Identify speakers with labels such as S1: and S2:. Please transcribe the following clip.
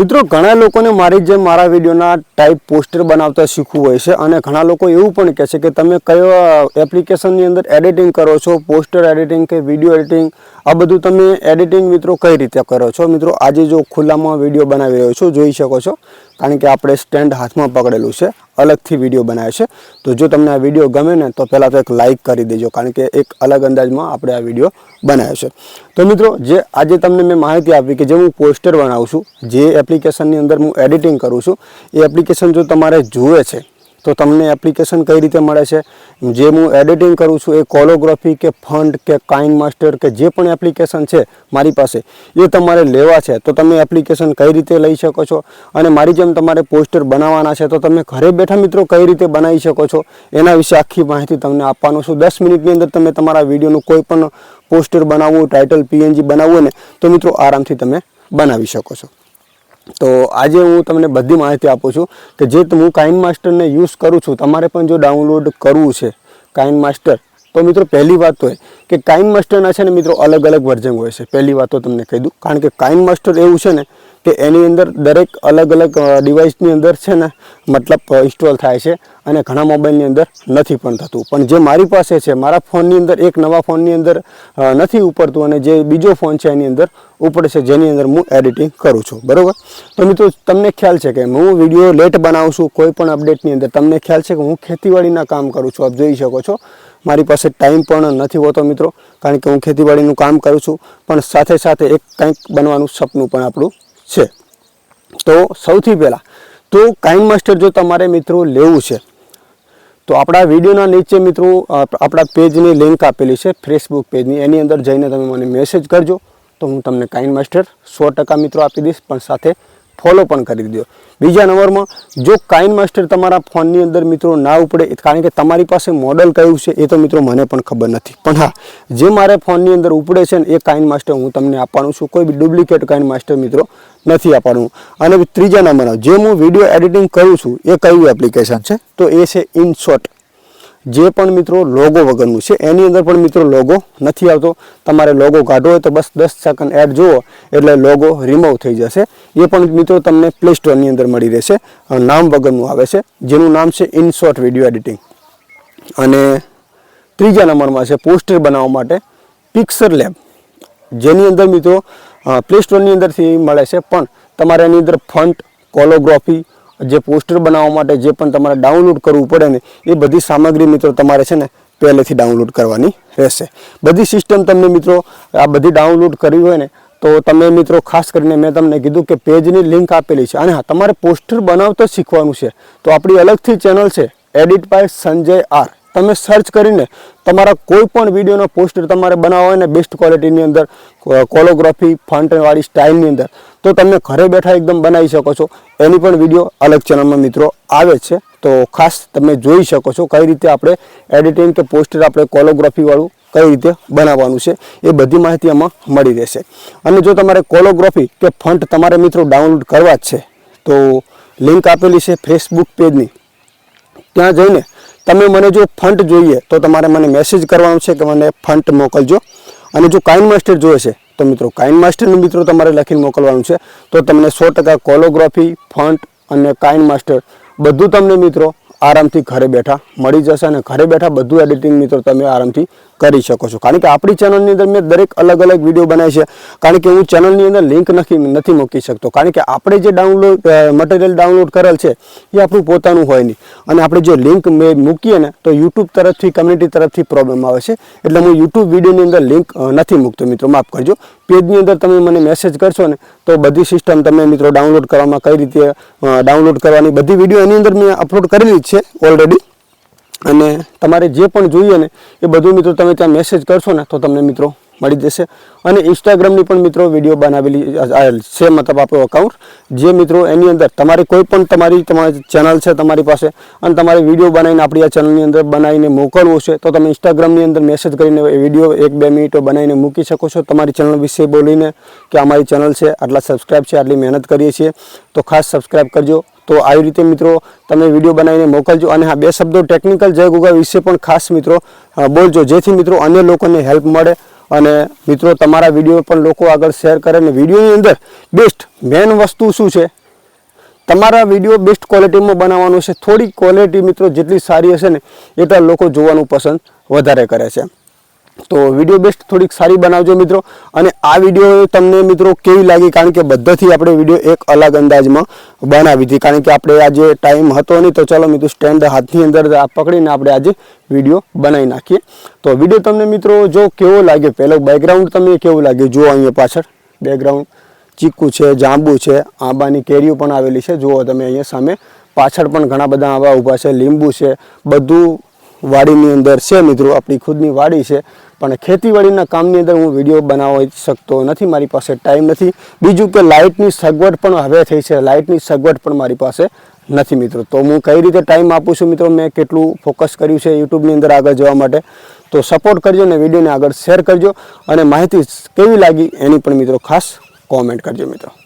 S1: મિત્રો, ઘણા લોકોને મારી જેમ મારા વિડીયોના ટાઈપ પોસ્ટર બનાવતા શીખવું હોય છે અને ઘણા લોકો એવું પણ કહે છે કે તમે કયો એપ્લિકેશનની અંદર એડિટિંગ કરો છો પોસ્ટર એડિટિંગ કે વીડિયો એડિટિંગ આ બધું તમે એડિટિંગ મિત્રો કઈ રીતે કરો છો? મિત્રો, આજે જો ખુલ્લામાં વીડિયો બનાવી રહ્યો છું, જોઈ શકો છો. કારણ કે આપણે સ્ટેન્ડ હાથમાં પકડેલું છે, અલગથી વીડિયો બનાવે છે. તો જો તમને આ વીડિયો ગમે ને, તો પહેલાં તો એક લાઇક કરી દેજો, કારણ કે એક અલગ અંદાજમાં આપણે આ વીડિયો બનાવ્યો છે. તો મિત્રો, જે આજે તમને મેં માહિતી આપી કે જે હું પોસ્ટર બનાવું છું, જે એપ્લિકેશનની અંદર હું એડિટિંગ કરું છું, એ એપ્લિકેશન જો તમારે જુએ છે તો તમને એપ્લિકેશન કઈ રીતે મળે છે? જે હું એડિટિંગ કરું છું એ કોલોગ્રાફી કે ફંડ કે કાઇન માસ્ટર કે જે પણ એપ્લિકેશન છે મારી પાસે, એ તમારે લેવા છે. તો તમે એપ્લિકેશન કઈ રીતે લઈ શકો છો? અને મારી જેમ તમારે પોસ્ટર બનાવવાના છે, તો તમે ઘરે બેઠા મિત્રો કઈ રીતે બનાવી શકો છો? એના વિશે આખી માહિતી તમને આપવાનું છું. દસ મિનિટની અંદર તમે તમારા વિડીયોનું કોઈ પણ પોસ્ટર બનાવવું ટાઇટલ પીએનજી બનાવવું ને, તો મિત્રો આરામથી તમે બનાવી શકો છો. તો આજે હું તમને બધી માહિતી આપું છું કે જે હું કાઇન માસ્ટરને યુઝ કરું છું, તમારે પણ જો ડાઉનલોડ કરવું છે કાઇન માસ્ટર, તો મિત્રો પહેલી વાત તો એ કે કાઇન માસ્ટરના છે ને મિત્રો અલગ અલગ વર્ઝન હોય છે. પહેલી વાત તો તમને કહી દઉં, કારણ કે કાઇન માસ્ટર એવું છે ને કે એની અંદર દરેક અલગ અલગ ડિવાઇસની અંદર છે ને મતલબ ઇન્સ્ટોલ થાય છે અને ઘણા મોબાઈલની અંદર નથી પણ થતું. પણ જે મારી પાસે છે, મારા ફોનની અંદર, એક નવા ફોનની અંદર નથી ઉપડતું અને જે બીજો ફોન છે એની અંદર ઉપડે છે, જેની અંદર હું એડિટિંગ કરું છું. બરાબર? તો મિત્રો, તમને ખ્યાલ છે કે હું વીડિયો લેટ બનાવું છું, કોઈ પણ અપડેટની અંદર. તમને ખ્યાલ છે કે હું ખેતીવાડીના કામ કરું છું, આપ જોઈ શકો છો. મારી પાસે ટાઈમ પણ નથી હોતો મિત્રો, કારણ કે હું ખેતીવાડીનું કામ કરું છું. પણ સાથે સાથે એક કંઈક બનવાનું સપનું પણ આપણું છે. તો સૌથી પહેલાં, તો કાઇન માસ્ટર જો તમારે મિત્રો લેવું છે, તો આપણા વિડીયોના નીચે મિત્રો આપણા પેજની લિંક આપેલી છે ફેસબુક પેજની, એની અંદર જઈને તમે મને મેસેજ કરજો, તો હું તમને કાઇન માસ્ટર સો ટકા મિત્રો આપી દઈશ, પણ સાથે ફોલો પણ કરી દો બીજા નંબરમાં, જો કાઇન માસ્ટર તમારા ફોનની અંદર મિત્રો ના ઉપડે, કારણ કે તમારી પાસે મોડલ કયું છે એ તો મિત્રો મને પણ ખબર નથી. પણ હા, જે મારે ફોનની અંદર ઉપડે છે ને, એ કાઇન માસ્ટર હું તમને આપવાનું છું. કોઈ બી ડુપ્લિકેટ કાઇન માસ્ટર મિત્રો નથી આપવાનું. અને ત્રીજા નંબરનો જે હું વીડિયો એડિટિંગ કરું છું, એ કયું એપ્લિકેશન છે? તો એ છે ઇનશોટ જે પણ મિત્રો લોગો વગરનું છે, એની અંદર પણ મિત્રો લોગો નથી આવતો. તમારે લોગો કાઢવો હોય તો બસ દસ સેકન્ડ એડ જુઓ, એટલે લોગો રિમૂવ થઈ જશે. એ પણ મિત્રો તમને પ્લે સ્ટોરની અંદર મળી રહેશે. નામ વગરનું આવે છે. જેનું નામ છે ઇનશોટ વીડિયો એડિટિંગ અને ત્રીજા નંબરમાં છે પોસ્ટર બનાવવા માટે પિક્સર લેબ જેની અંદર મિત્રો પ્લે સ્ટોરની અંદરથી મળે છે, પણ તમારે એની અંદર ફંટ કોલોગ્રાફી જે પોસ્ટર બનાવવા માટે જે પણ તમારે ડાઉનલોડ કરવું પડે ને, એ બધી સામગ્રી મિત્રો તમારે છે ને પહેલેથી ડાઉનલોડ કરવાની રહેશે. બધી સિસ્ટમ તમને મિત્રો આ બધી ડાઉનલોડ કરવી હોય ને, તો તમે મિત્રો ખાસ કરીને મેં તમને કીધું કે પેજની લિંક આપેલી છે. અને હા, તમારે પોસ્ટર બનાવતા શીખવાનું છે. તો આપણી અલગથી ચેનલ છે એડિટ બાય સંજય આર તમે સર્ચ કરીને તમારા કોઈ પણ વિડીયોનો પોસ્ટર તમારે બનાવવા હોય ને બેસ્ટ ક્વોલિટીની અંદર કોલોગ્રાફી ફંટવાળી સ્ટાઇલની અંદર, તો તમે ઘરે બેઠા એકદમ બનાવી શકો છો. એની પણ વીડિયો અલગ ચેનલમાં મિત્રો આવે છે. તો ખાસ તમે જોઈ શકો છો કઈ રીતે આપણે એડિટિંગ કે પોસ્ટર આપણે કોલોગ્રાફીવાળું કઈ રીતે બનાવવાનું છે. એ બધી માહિતી આમાં મળી રહેશે. અને જો તમારે કોલોગ્રાફી કે ફંટ તમારે મિત્રો ડાઉનલોડ કરવા જ છે, તો લિંક આપેલી છે ફેસબુક પેજની ત્યાં જઈને તમે મને જો ફંટ જોઈએ તો તમારે મને મેસેજ કરવાનો છે કે મને ફંટ મોકલજો. અને જો કાઇન માસ્ટર જોઈએ છે, તો મિત્રો કાઇન માસ્ટરનું મિત્રો તમારે લખીને મોકલવાનું છે. તો તમને સો ટકા કોલોગ્રાફી ફંટ અને કાઇન માસ્ટર બધું તમને મિત્રો આરામથી ઘરે બેઠા મળી જશે અને ઘરે બેઠા બધું એડિટિંગ મિત્રો તમે આરામથી કરી શકો છો. કારણ કે આપણી ચેનલની અંદર મેં દરેક અલગ અલગ વીડિયો બનાવી છે. કારણ કે હું ચેનલની અંદર લિંક નથી નથી મૂકી શકતો. કારણ કે આપણે જે ડાઉનલોડ મટીરિયલ ડાઉનલોડ કરેલ છે, એ આપણું પોતાનું હોય નહીં. અને આપણે જો લિંક મેં મૂકીએ ને, તો યુટ્યુબ તરફથી કમ્યુનિટી તરફથી પ્રોબ્લેમ આવે છે. એટલે હું યુટ્યુબ વિડીયોની અંદર લિંક નથી મૂકતો મિત્રો. માફ કરજો. પેજની અંદર તમે મને મેસેજ કરશો ને, તો બધી સિસ્ટમ તમે મિત્રો ડાઉનલોડ કરવામાં કઈ રીતે ડાઉનલોડ કરવાની બધી વીડિયો એની અંદર મેં અપલોડ કરેલી જ છે ઓલરેડી અને તમારે જે પણ જોઈએ ને, એ બધું મિત્રો તમે ત્યાં મેસેજ કરશો ને, તો તમને મિત્રો મળી જશે. અને ઇન્સ્ટાગ્રામની પણ મિત્રો વીડિયો બનાવેલી છે મતલબ આપણો અકાઉન્ટ જે મિત્રો એની અંદર તમારે કોઈ પણ તમારી તમારી ચેનલ છે તમારી પાસે, અને તમારે વીડિયો બનાવીને આપણી આ ચેનલની અંદર બનાવીને મોકલવો છે, તો તમે ઇન્સ્ટાગ્રામની અંદર મેસેજ કરીને વીડિયો એક, બે મિનિટો બનાવીને મૂકી શકો છો. તમારી ચેનલ વિશે બોલીને કે અમારી ચેનલ છે, આટલા સબસ્ક્રાઈબ છે, આટલી મહેનત કરીએ છીએ, તો ખાસ સબસ્ક્રાઈબ કરજો. તો આવી રીતે મિત્રો તમે વીડિયો બનાવીને મોકલજો અને હા, બે શબ્દો ટેકનિકલ જય ગુગા વિશે પણ ખાસ મિત્રો બોલજો. જેથી મિત્રો અન્ય લોકોને હેલ્પ મળે અને મિત્રો તમારા વીડિયો પણ લોકો આગળ શેર કરે અને વિડીયોની અંદર બેસ્ટ મેન વસ્તુ શું છે? તમારા વીડિયો બેસ્ટ ક્વોલિટીમાં બનાવવાનો છે. થોડી ક્વોલિટી મિત્રો જેટલી સારી હશે ને, એટલા લોકો જોવાનું પસંદ વધારે કરે છે. તો વીડિયો બેસ્ટ થોડીક સારી બનાવજો મિત્રો. અને આ વીડિયો તમને મિત્રો કેવી લાગી? કારણ કે બધાથી આપણે વીડિયો એક અલગ અંદાજમાં બનાવી હતી. કારણ કે આપણે આજે ટાઈમ હતો નહીં, તો ચાલો મિત્રો સ્ટેન્ડ હાથની અંદર પકડીને આપણે આજે વીડિયો બનાવી નાખીએ. તો વીડિયો તમને મિત્રો જો કેવો લાગ્યો? પહેલો બેકગ્રાઉન્ડ તમને કેવું લાગ્યું? જુઓ અહીંયા પાછળ. બેકગ્રાઉન્ડ ચીકુ છે, જાંબુ છે, આંબાની કેરીઓ પણ આવેલી છે. જુઓ તમે અહીંયા સામે પાછળ પણ ઘણા બધા આંબા ઊભા છે. લીંબુ છે, બધું વાડીની અંદર છે મિત્રો, આપણી ખુદની વાડી છે. પણ ખેતીવાડીના કામની અંદર હું વીડિયો બનાવી શકતો નથી, મારી પાસે ટાઈમ નથી. બીજું કે લાઇટની સગવડ પણ હવે થઈ છે, લાઇટની સગવડ પણ મારી પાસે નથી મિત્રો. તો હું કઈ રીતે ટાઈમ આપું છું મિત્રો? મેં કેટલું ફોકસ કર્યું છે યુટ્યુબની અંદર આગળ જવા માટે. તો સપોર્ટ કરજો અને વિડીયોને આગળ શેર કરજો અને માહિતી કેવી લાગી એની પણ મિત્રો ખાસ કોમેન્ટ કરજો મિત્રો.